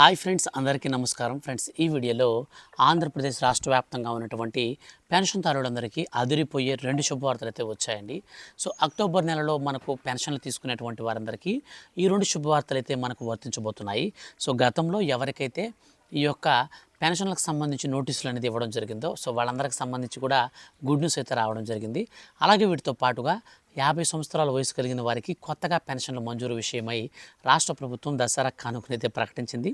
Hi friends అందరికీ నమస్కారం. Friends ఈ వీడియోలో ఆంధ్రప్రదేశ్ రాష్ట్ర వ్యాప్తంగా ఉన్నటువంటి పెన్షన్దారులందరికీ అదిరిపోయే రెండు శుభవార్తలు అయితే వచ్చాయండి. సో అక్టోబర్ నెలలో మనకు పెన్షన్లు తీసుకునేటువంటి వారందరికీ ఈ రెండు శుభవార్తలు అయితే మనకు వర్తించబోతున్నాయి. సో గతంలో ఎవరికైతే ఈ యొక్క పెన్షన్లకు సంబంధించి నోటీసులు అనేది ఇవ్వడం జరిగిందో సో వాళ్ళందరికి సంబంధించి కూడా గుడ్ న్యూస్ అయితే రావడం జరిగింది. అలాగే వీటితో పాటుగా యాభై సంవత్సరాల వయసు కలిగిన వారికి కొత్తగా పెన్షన్ల మంజూరు విషయమై రాష్ట్ర ప్రభుత్వం దసరా కానుకనైతే ప్రకటించింది.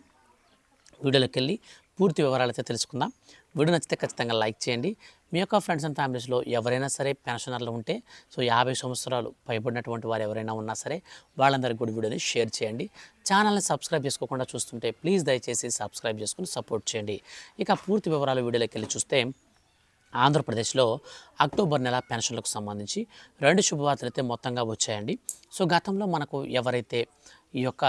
వీడియోలోకి వెళ్ళి పూర్తి వివరాలు అయితే తెలుసుకుందాం. వీడియో నచ్చితే ఖచ్చితంగా లైక్ చేయండి. మీ యొక్క ఫ్రెండ్స్ అండ్ ఫ్యామిలీస్లో ఎవరైనా సరే పెన్షనర్లు ఉంటే సో యాభై సంవత్సరాలు పైబడినటువంటి వారు ఎవరైనా ఉన్నా సరే వాళ్ళందరికీ కూడా వీడియోని షేర్ చేయండి. ఛానల్ని సబ్స్క్రైబ్ చేసుకోకుండా చూస్తుంటే ప్లీజ్ దయచేసి సబ్స్క్రైబ్ చేసుకుని సపోర్ట్ చేయండి. ఇక పూర్తి వివరాలు వీడియోలోకి వెళ్ళి చూస్తే ఆంధ్రప్రదేశ్లో అక్టోబర్ నెల పెన్షన్లకు సంబంధించి రెండు శుభవార్తలు అయితే మొత్తంగా వచ్చాయండి. సో గతంలో మనకు ఎవరైతే ఈ యొక్క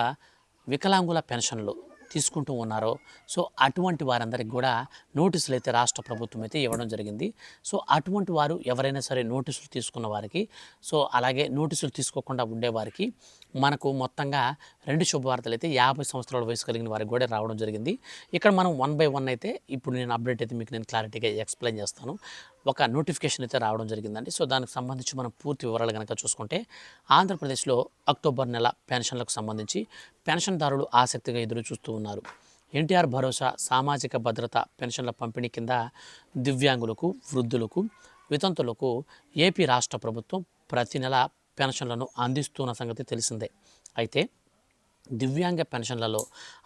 వికలాంగుల పెన్షన్లు తీసుకుంటూ ఉన్నారో. సో అటువంటి వారందరికీ కూడా నోటీసులు అయితే రాష్ట్ర ప్రభుత్వం అయితే ఇవ్వడం జరిగింది. సో అటువంటి వారు ఎవరైనా సరే నోటీసులు తీసుకున్న వారికి సో అలాగే నోటీసులు తీసుకోకుండా ఉండేవారికి మనకు మొత్తంగా రెండు శుభవార్తలు అయితే యాభై సంవత్సరాల వయసు కలిగిన వారికి కూడా రావడం జరిగింది. ఇక్కడ మనం వన్ బై వన్ అయితే ఇప్పుడు నేను అప్డేట్ అయితే మీకు నేను క్లారిటీగా ఎక్స్ప్లెయిన్ చేస్తాను. ఒక నోటిఫికేషన్ అయితే రావడం జరిగిందండి. సో దానికి సంబంధించి మనం పూర్తి వివరాలు కనుక చూసుకుంటే ఆంధ్రప్రదేశ్లో అక్టోబర్ నెల పెన్షన్లకు సంబంధించి పెన్షన్దారులు ఆసక్తిగా ఎదురు చూస్తూ ఉన్నారు. ఎన్టీఆర్ భరోసా సామాజిక భద్రత పెన్షన్ల పంపిణీ కింద దివ్యాంగులకు వృద్ధులకు వితంతులకు ఏపీ రాష్ట్ర ప్రభుత్వం ప్రతి నెల పెన్షన్లను అందిస్తున్న సంగతి తెలిసిందే. అయితే దివ్యాంగ పెన్షన్లలో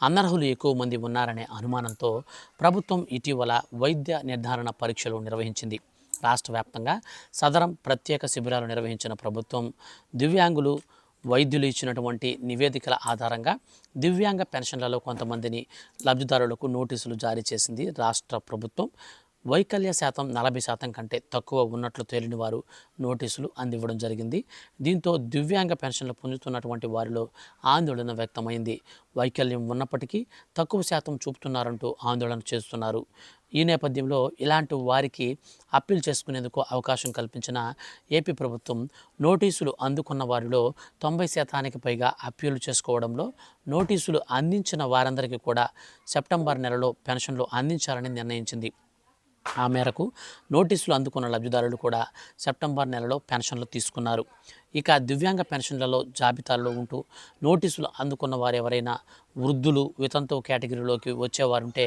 అనర్హులు ఎక్కువ మంది ఉన్నారనే అనుమానంతో ప్రభుత్వం ఇటీవల వైద్య నిర్ధారణ పరీక్షలు నిర్వహించింది. రాష్ట్ర వ్యాప్తంగా సదరం ప్రత్యేక శిబిరాలు నిర్వహించిన ప్రభుత్వం దివ్యాంగులు వైద్యులు ఇచ్చినటువంటి నివేదికల ఆధారంగా దివ్యాంగ పెన్షన్లలో కొంతమందిని లబ్ధిదారులకు నోటీసులు జారీ చేసింది రాష్ట్ర ప్రభుత్వం. వైకల్య శాతం నలభై శాతం కంటే తక్కువ ఉన్నట్లు తేలిన వారు నోటీసులు అందివ్వడం జరిగింది. దీంతో దివ్యాంగ పెన్షన్లు పొందుతున్నటువంటి వారిలో ఆందోళన వ్యక్తమైంది. వైకల్యం ఉన్నప్పటికీ తక్కువ శాతం చూపుతున్నారంటూ ఆందోళన చేస్తున్నారు. ఈ నేపథ్యంలో ఇలాంటి వారికి అప్పీల్ చేసుకునేందుకు అవకాశం కల్పించిన ఏపీ ప్రభుత్వం నోటీసులు అందుకున్న వారిలో తొంభై శాతానికి పైగా అప్పీలు చేసుకోవడంలో నోటీసులు అందించిన వారందరికీ కూడా సెప్టెంబర్ నెలలో పెన్షన్లు అందించాలని నిర్ణయించింది. ఆ మేరకు నోటీసులు అందుకున్న లబ్ధిదారులు కూడా సెప్టెంబర్ నెలలో పెన్షన్లు తీసుకున్నారు. ఇక దివ్యాంగ పెన్షన్లలో జాబితాలో ఉంటూ నోటీసులు అందుకున్న వారు ఎవరైనా వృద్ధులు వితంతు కేటగిరీలోకి వచ్చేవారుంటే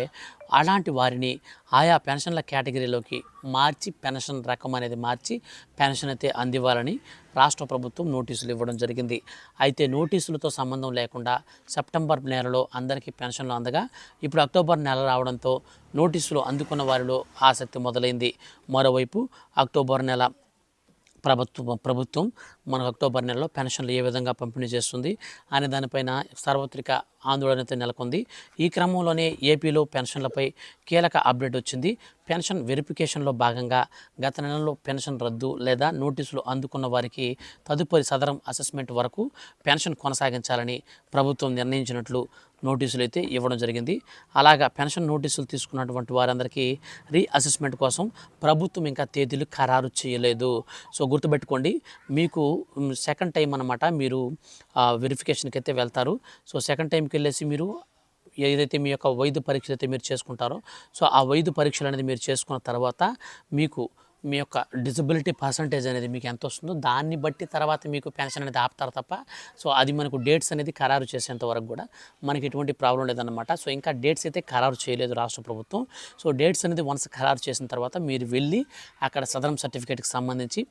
అలాంటి వారిని ఆయా పెన్షన్ల కేటగిరీలోకి మార్చి పెన్షన్ రకం అనేది మార్చి పెన్షన్ అయితే అందివ్వాలని రాష్ట్ర ప్రభుత్వం నోటీసులు ఇవ్వడం జరిగింది. అయితే నోటీసులతో సంబంధం లేకుండా సెప్టెంబర్ నెలలో అందరికీ పెన్షన్లు అందగా ఇప్పుడు అక్టోబర్ నెల రావడంతో నోటీసులు అందుకున్న వారిలో ఆసక్తి మొదలైంది. మరోవైపు అక్టోబర్ నెల ప్రభుత్వం ప్రభుత్వం మనకు అక్టోబర్ నెలలో పెన్షన్లు ఏ విధంగా పంపిణీ చేస్తుంది అనే దానిపైన సార్వత్రిక ఆందోళన నెలకొంది. ఈ క్రమంలోనే ఏపీలో పెన్షన్లపై కీలక అప్డేట్ వచ్చింది. పెన్షన్ వెరిఫికేషన్లో భాగంగా గత నెలలో పెన్షన్ రద్దు లేదా నోటీసులు అందుకున్న వారికి తదుపరి సదరం అసెస్మెంట్ వరకు పెన్షన్ కొనసాగించాలని ప్రభుత్వం నిర్ణయించినట్లు నోటీసులు అయితే ఇవ్వడం జరిగింది. అలాగా పెన్షన్ నోటీసులు తీసుకున్నటువంటి వారందరికీ రీఅసెస్మెంట్ కోసం ప్రభుత్వం ఇంకా తేదీలు ఖరారు చేయలేదు. సో గుర్తుపెట్టుకోండి మీకు సెకండ్ టైం అనమాట మీరు వెరిఫికేషన్కి అయితే వెళ్తారు. సో సెకండ్ టైంకి వెళ్ళేసి మీరు ఏదైతే మీ యొక్క వైద్య పరీక్షలు అయితే మీరు చేసుకుంటారో సో ఆ వైద్య పరీక్షలు అనేది మీరు చేసుకున్న తర్వాత మీకు మీ యొక్క డిజబిలిటీ పర్సంటేజ్ అనేది మీకు ఎంత వస్తుందో దాన్ని బట్టి తర్వాత మీకు పెన్షన్ అనేది ఆపుతారు తప్ప సో అది మనకు డేట్స్ అనేది ఖరారు చేసేంత వరకు కూడా మనకి ఎటువంటి ప్రాబ్లం లేదన్నమాట. సో ఇంకా డేట్స్ అయితే ఖరారు చేయలేదు రాష్ట్ర ప్రభుత్వం. సో డేట్స్ అనేది వన్స్ ఖరారు చేసిన తర్వాత మీరు వెళ్ళి అక్కడ సదరం సర్టిఫికేట్కి సంబంధించి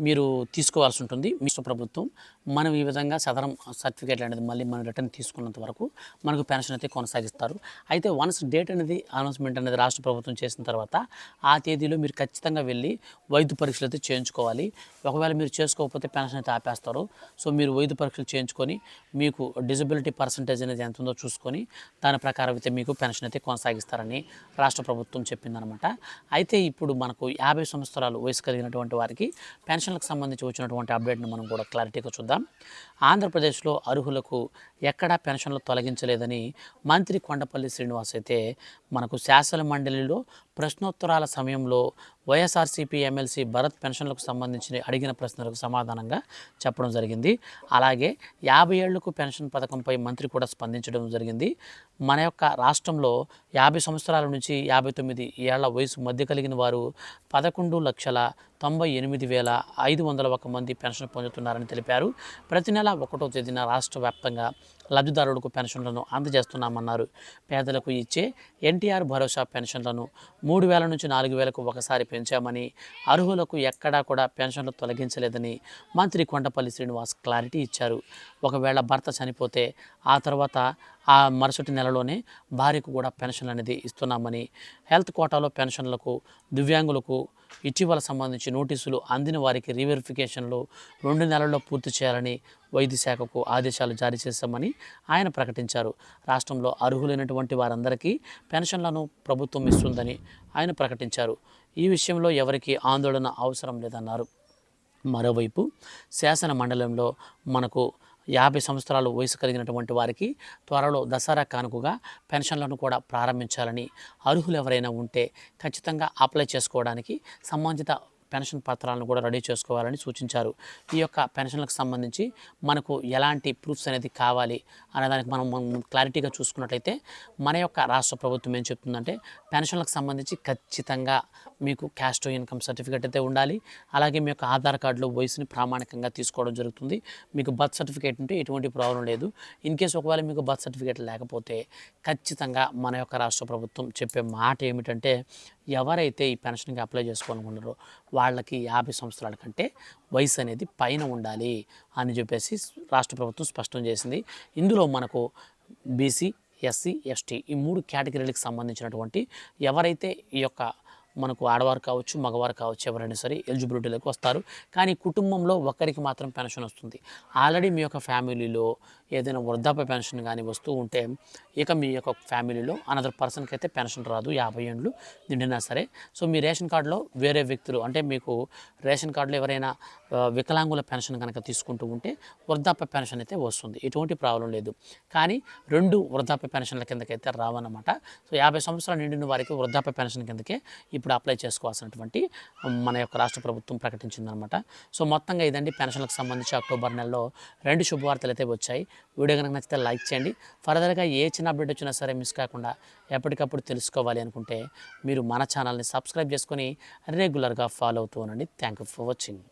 మీరు తీసుకోవాల్సి ఉంటుంది. మీ ప్రభుత్వం మనం ఈ విధంగా సదరం సర్టిఫికేట్ అనేది మళ్ళీ మనం రిటర్న్ తీసుకున్నంత వరకు మనకు పెన్షన్ అయితే కొనసాగిస్తారు. అయితే వన్స్ డేట్ అనేది అనౌన్స్మెంట్ అనేది రాష్ట్ర ప్రభుత్వం చేసిన తర్వాత ఆ తేదీలో మీరు ఖచ్చితంగా వెళ్ళి వైద్య పరీక్షలు అయితే చేయించుకోవాలి. ఒకవేళ మీరు చేసుకోకపోతే పెన్షన్ అయితే ఆపేస్తారు. సో మీరు వైద్య పరీక్షలు చేయించుకొని మీకు డిజబిలిటీ పర్సంటేజ్ అనేది ఎంత ఉందో చూసుకొని దాని ప్రకారం అయితే మీకు పెన్షన్ అయితే కొనసాగిస్తారని రాష్ట్ర ప్రభుత్వం చెప్పిందనమాట. అయితే ఇప్పుడు మనకు యాభై సంవత్సరాలు వయసు కలిగినటువంటి వారికి పెన్షన్లకు సంబంధించి వచ్చినటువంటి అప్డేట్ని మనం కూడా క్లారిటీగా చూద్దాం. ఆంధ్రప్రదేశ్లో అర్హులకు ఎక్కడా పెన్షన్లు తొలగించలేదని మంత్రి కొండపల్లి శ్రీనివాస్ అయితే మనకు శాసన మండలిలో ప్రశ్నోత్తరాల సమయంలో వైఎస్ఆర్సీపీ ఎమ్మెల్సీ భరత్ పెన్షన్లకు సంబంధించి అడిగిన ప్రశ్నలకు సమాధానంగా చెప్పడం జరిగింది. అలాగే యాభై ఏళ్ళకు పెన్షన్ పథకంపై మంత్రి కూడా స్పందించడం జరిగింది. మన యొక్క రాష్ట్రంలో యాభై సంవత్సరాల నుంచి యాభై తొమ్మిది ఏళ్ళ వయసు మధ్య కలిగిన వారు పదకొండు లక్షల తొంభై ఎనిమిది వేల ఐదు వందల ఒక మంది పెన్షన్ పొందుతున్నారని తెలిపారు. ప్రతి నెల ఒకటో తేదీన రాష్ట్ర వ్యాప్తంగా లబ్ధిదారులకు పెన్షన్లను అందజేస్తున్నామన్నారు. పేదలకు ఇచ్చే ఎన్టీఆర్ భరోసా పెన్షన్లను మూడు వేల నుంచి నాలుగు వేలకు ఒకసారి పెంచామని అర్హులకు ఎక్కడా కూడా పెన్షన్లు తొలగించలేదని మంత్రి కొండపల్లి శ్రీనివాస్ క్లారిటీ ఇచ్చారు. ఒకవేళ భర్త చనిపోతే ఆ తర్వాత ఆ మరుసటి నెలలోనే భార్యకు కూడా పెన్షన్ అనేది ఇస్తున్నామని హెల్త్ కోటాలో పెన్షన్లకు దివ్యాంగులకు ఇటీవల సంబంధించి నోటీసులు అందిన వారికి రీవెరిఫికేషన్లు రెండు నెలల్లో పూర్తి చేయాలని వైద్య శాఖకు ఆదేశాలు జారీ చేశామని ఆయన ప్రకటించారు. రాష్ట్రంలో అర్హులైనటువంటి వారందరికీ పెన్షన్లను ప్రభుత్వం ఇస్తుందని ఆయన ప్రకటించారు. ఈ విషయంలో ఎవరికీ ఆందోళన అవసరం లేదన్నారు. మరోవైపు శాసన మండలంలో మనకు యాభై సంవత్సరాలు వయసు కలిగినటువంటి వారికి త్వరలో దసరా కానుకగా పెన్షన్లను కూడా ప్రారంభించాలని అర్హులు ఎవరైనా ఉంటే ఖచ్చితంగా అప్లై చేసుకోవడానికి సంబంధిత పెన్షన్ పత్రాలను కూడా రెడీ చేసుకోవాలని సూచించారు. ఈ యొక్క పెన్షన్లకు సంబంధించి మనకు ఎలాంటి ప్రూఫ్స్ అనేది కావాలి అనే దానికి మనం మనం క్లారిటీగా చూసుకున్నట్లయితే మన యొక్క రాష్ట్ర ప్రభుత్వం ఏం చెప్తుందంటే పెన్షన్లకు సంబంధించి ఖచ్చితంగా మీకు క్యాస్ట్ ఇన్కమ్ సర్టిఫికేట్ అయితే ఉండాలి. అలాగే మీ యొక్క ఆధార్ కార్డులో వయసుని ప్రామాణికంగా తీసుకోవడం జరుగుతుంది. మీకు బర్త్ సర్టిఫికేట్ ఉంటే ఎటువంటి ప్రాబ్లం లేదు. ఇన్ కేసు ఒకవేళ మీకు బర్త్ సర్టిఫికేట్ లేకపోతే ఖచ్చితంగా మన యొక్క రాష్ట్ర ప్రభుత్వం చెప్పే మాట ఏమిటంటే ఎవరైతే ఈ పెన్షన్కి అప్లై చేసుకోవాలనుకుంటారో వాళ్ళకి యాభై సంవత్సరాల కంటే వయసు అనేది పైన ఉండాలి అని చెప్పేసి రాష్ట్ర ప్రభుత్వం స్పష్టం చేసింది. ఇందులో మనకు బీసీ ఎస్సీ ఎస్టీ ఈ మూడు కేటగిరీలకు సంబంధించినటువంటి ఎవరైతే ఈ యొక్క మనకు ఆడవారు కావచ్చు మగవారు కావచ్చు ఎవరైనా సరే ఎలిజిబిలిటీలోకి వస్తారు. కానీ కుటుంబంలో ఒక్కరికి మాత్రం పెన్షన్ వస్తుంది. ఆల్రెడీ మీ యొక్క ఫ్యామిలీలో ఏదైనా వృద్ధాప్య పెన్షన్ కానీ వస్తూ ఉంటే ఇక మీ యొక్క ఫ్యామిలీలో అనదర్ పర్సన్కి అయితే పెన్షన్ రాదు యాభై ఏండ్లు నిండినా సరే. సో మీ రేషన్ కార్డులో వేరే వ్యక్తులు అంటే మీకు రేషన్ కార్డులో ఎవరైనా వికలాంగుల పెన్షన్ కనుక తీసుకుంటూ ఉంటే వృద్ధాప్య పెన్షన్ అయితే వస్తుంది. ఎటువంటి ప్రాబ్లం లేదు. కానీ రెండు వృద్ధాప్య పెన్షన్ల కిందకైతే రావన్నమాట. సో యాభై సంవత్సరాలు నిండిన వారికి వృద్ధాప్య పెన్షన్ కిందకే ఇప్పుడు అప్లై చేసుకోవాల్సినటువంటి మన యొక్క రాష్ట్ర ప్రభుత్వం ప్రకటించిందనమాట. సో మొత్తంగా ఇదండి. పెన్షన్లకు సంబంధించి అక్టోబర్ నెలలో రెండు శుభవార్తలు అయితే వచ్చాయి. వీడియో కనుక నచ్చితే లైక్ చేయండి. ఫర్దర్గా ఏ చిన్న అప్డేట్ వచ్చినా సరే మిస్ కాకుండా ఎప్పటికప్పుడు తెలుసుకోవాలి అనుకుంటే మీరు మన ఛానల్ని సబ్స్క్రైబ్ చేసుకొని రెగ్యులర్గా ఫాలో అవుతూ ఉండండి. Thank you for watching.